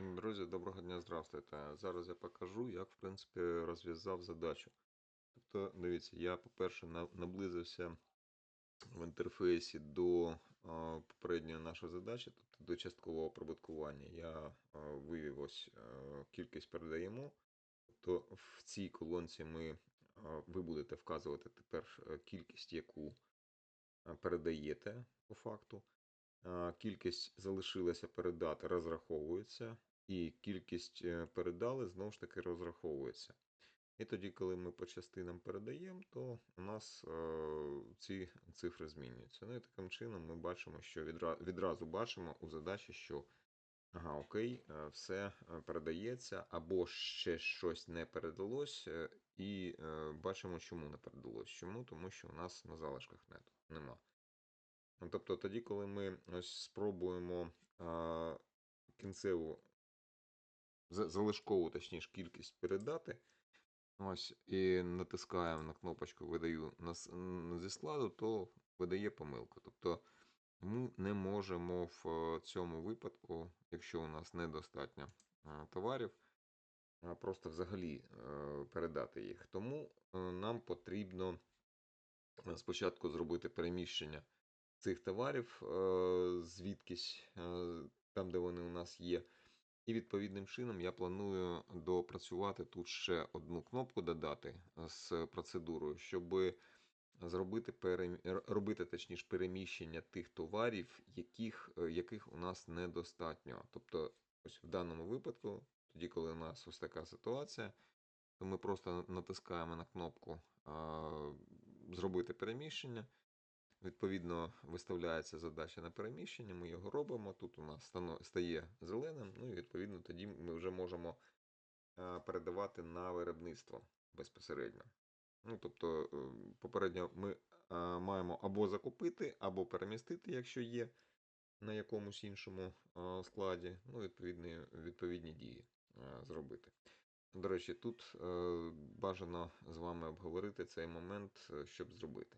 Друзі, доброго дня, здравствуйте. Зараз я покажу, як в принципі розв'язав задачу. Тобто, дивіться, я, по-перше, наблизився в інтерфейсі до попередньої нашої задачі, тобто до часткового прибуткування. Я вивів ось кількість передаємо. Тобто в цій колонці ми, ви будете вказувати тепер е, кількість, яку передаєте по факту. Кількість залишилася передати, розраховується, і кількість е, передали знову ж таки розраховується. І тоді, коли ми по частинам передаємо, то у нас е, ці цифри змінюються. Ну і таким чином ми бачимо, що відра- відразу бачимо у задачі, що ага, окей, е, все е, передається, або ще щось не передалось, е, і е, бачимо, чому не передалось. Чому? Тому що у нас на залишках нет, нема. Ну, Тобто тоді, коли ми ось спробуємо а, кінцеву залишкову, точніше, кількість передати, ось, і натискаємо на кнопочку видаю зі складу, то видає помилку. Тобто ми не можемо в е, цьому випадку, якщо у нас недостатньо товарів, просто взагалі е, передати їх. Тому е, нам потрібно е, спочатку зробити переміщення цих товарів е, звідкись, е, там, де вони у нас є. І відповідним чином я планую допрацювати тут ще одну кнопку додати е, з процедурою, щоб зробити перем... робити точніше переміщення тих товарів, яких, е, яких у нас недостатньо. Тобто, ось в даному випадку, тоді, коли у нас ось така ситуація, то ми просто натискаємо на кнопку Зробити переміщення. Відповідно, виставляється задача на переміщення, ми його робимо. Тут у нас стає зеленим, ну і відповідно тоді ми вже можемо е, передавати на виробництво безпосередньо. Ну, тобто, е, попередньо ми е, маємо або закупити, або перемістити, якщо є на якомусь іншому складі, ну, відповідні, відповідні дії зробити. До речі, тут бажано з вами обговорити цей момент, щоб зробити.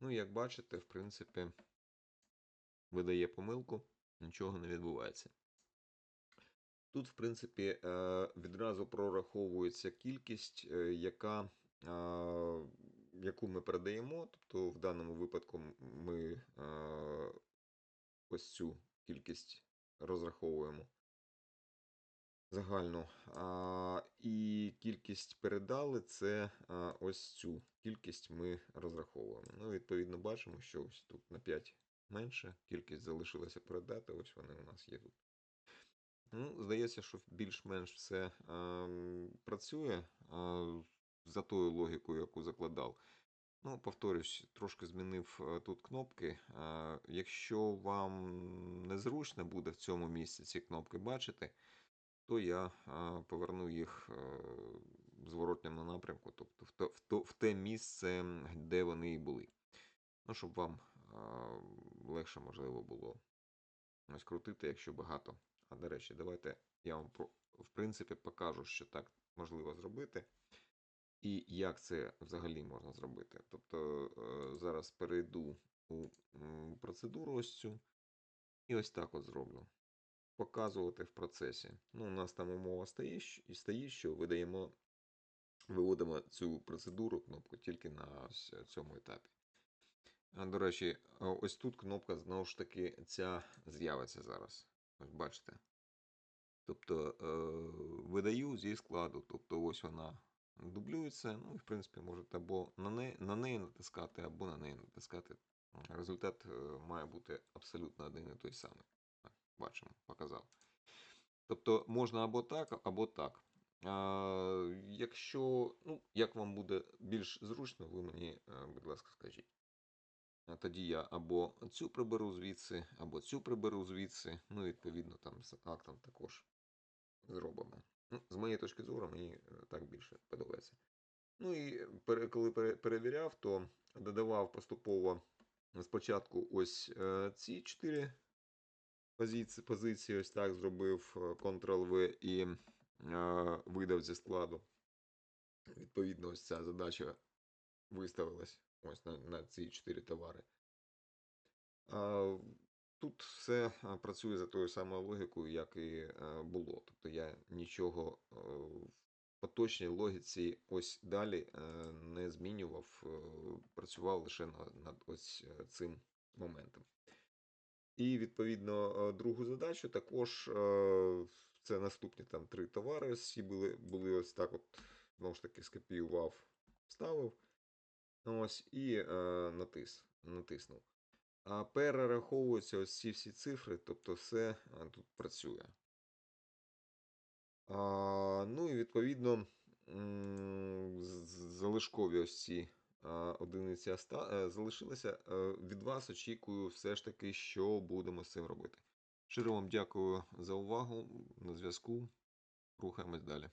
Ну, як бачите, в принципі, видає помилку, нічого не відбувається. Тут, в принципі, е, відразу прораховується кількість, е, яка, яку ми передаємо. Тобто, в даному випадку ми е, ось цю кількість розраховуємо загальну. А, і кількість передали це а, ось цю кількість ми розраховуємо. Ну, відповідно, бачимо, що ось тут на 5 менше, кількість залишилася передати, ось вони у нас є тут. Ну, здається, що більш-менш все ем, працює а, за тою логікою, яку закладав. Ну, повторюсь, трошки змінив е, тут кнопки. Якщо вам незручно буде в цьому місці ці кнопки бачити, то я поверну їх е, в зворотньому напрямку, тобто в, то, в, то, в те місце, де вони і були. Ну, щоб вам легше можливо було ось крутити, якщо багато. А до речі, давайте я вам в принципі покажу, що так можливо зробити. І як це взагалі можна зробити. Тобто е, зараз перейду у процедуру ось цю і ось так от зроблю показувати в процесі. Ну, у нас там умова стоїть, і стоїть, що видаємо, виводимо цю процедуру кнопку тільки на ось цьому етапі. А, До речі, ось тут кнопка знову ж таки ця з'явиться зараз. Ось бачите. Тобто е, видаю зі складу. Тобто ось вона дублюється. Ну і в принципі можете або на неї, на неї натискати, або на неї натискати. Результат е, має бути абсолютно один і той самий. Бачимо, показав. Тобто можна або так, або так. А, якщо, ну, як вам буде більш зручно, ви мені, е, будь ласка, скажіть. Тоді я або цю приберу звідси, або цю приберу звідси. Ну, відповідно, там з актом також зробимо. Ну, з моєї точки зору, мені е, так більше подобається. Ну і коли пере- перевіряв, то додавав поступово спочатку ось е, ці чотири позиції, позиції ось так зробив е, Ctrl-V і е, видав зі складу. Відповідно, ось ця задача виставилась ось на, на ці чотири товари. А, тут все е, працює за тою самою логікою, як і е, було. Тобто я нічого е, в поточній логіці ось далі е, не змінював, е, працював лише на- над ось е, цим моментом. І відповідно е, другу задачу також е, це наступні там три товари. Всі були, були ось так, от знову ж таки скопіював, вставив. Ось і е, натис, натиснув. А перераховуються ось ці всі цифри, тобто все е, тут працює. А, ну і відповідно залишкові ось ці оста- е. Е, Від вас очікую все ж таки, що будемо з цим робити. Щиро вам дякую за увагу. На зв'язку. Рухаємось далі.